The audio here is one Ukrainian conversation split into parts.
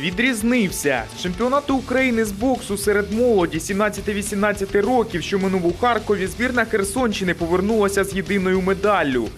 відрізнився. З чемпіонату України з боксу серед молоді 17-18 років, що минув у Харкові, збірна Херсонщини повернулася з єдиною медаллю.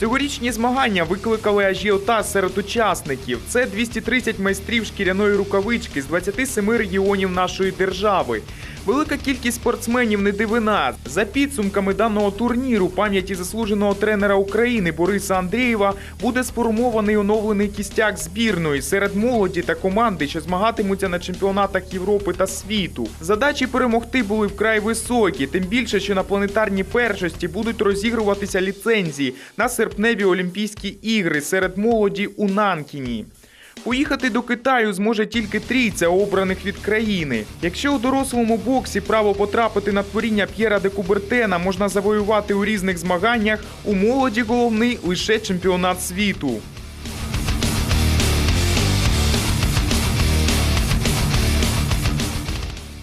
Цьогорічні змагання викликали ажіотаз серед учасників. Це 230 майстрів шкіряної рукавички з 27 регіонів нашої держави. Велика кількість спортсменів не дивина. За підсумками даного турніру пам'яті заслуженого тренера України Бориса Андрієва буде сформований оновлений кістяк збірної серед молоді та команди, що змагатимуться на чемпіонатах Європи та світу. Задачі перемогти були вкрай високі, тим більше, що на планетарній першості будуть розігруватися ліцензії на серпневі Олімпійські ігри серед молоді у Нанкіні. Поїхати до Китаю зможе тільки трійця обраних від країни. Якщо у дорослому боксі право потрапити на творіння П'єра де Кубертена можна завоювати у різних змаганнях, у молоді головний лише чемпіонат світу.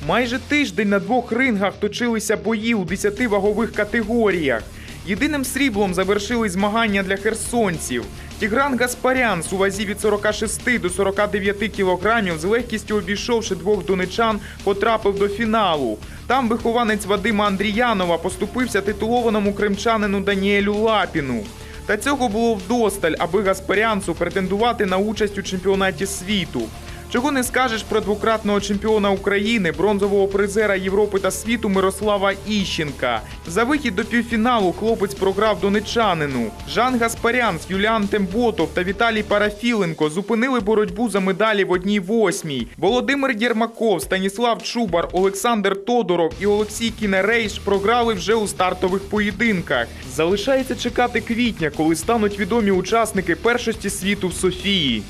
Майже тиждень на двох рингах точилися бої у 10 вагових категоріях. Єдиним сріблом завершили змагання для херсонців. Тігран Гаспарян у вазі від 46 до 49 кілограмів, з легкістю обійшовши двох донечан, потрапив до фіналу. Там вихованець Вадима Андріянова поступився титулованому кримчанину Даніелю Лапіну. Та цього було вдосталь, аби Гаспарянцу претендувати на участь у чемпіонаті світу. Чого не скажеш про двократного чемпіона України, бронзового призера Європи та світу Мирослава Іщенка. За вихід до півфіналу хлопець програв донечанину. Жан Гаспарян, Юліан Темботов та Віталій Парафіленко зупинили боротьбу за медалі в одній восьмій. Володимир Єрмаков, Станіслав Чубар, Олександр Тодоров і Олексій Кінерейш програли вже у стартових поєдинках. Залишається чекати квітня, коли стануть відомі учасники першості світу в Софії.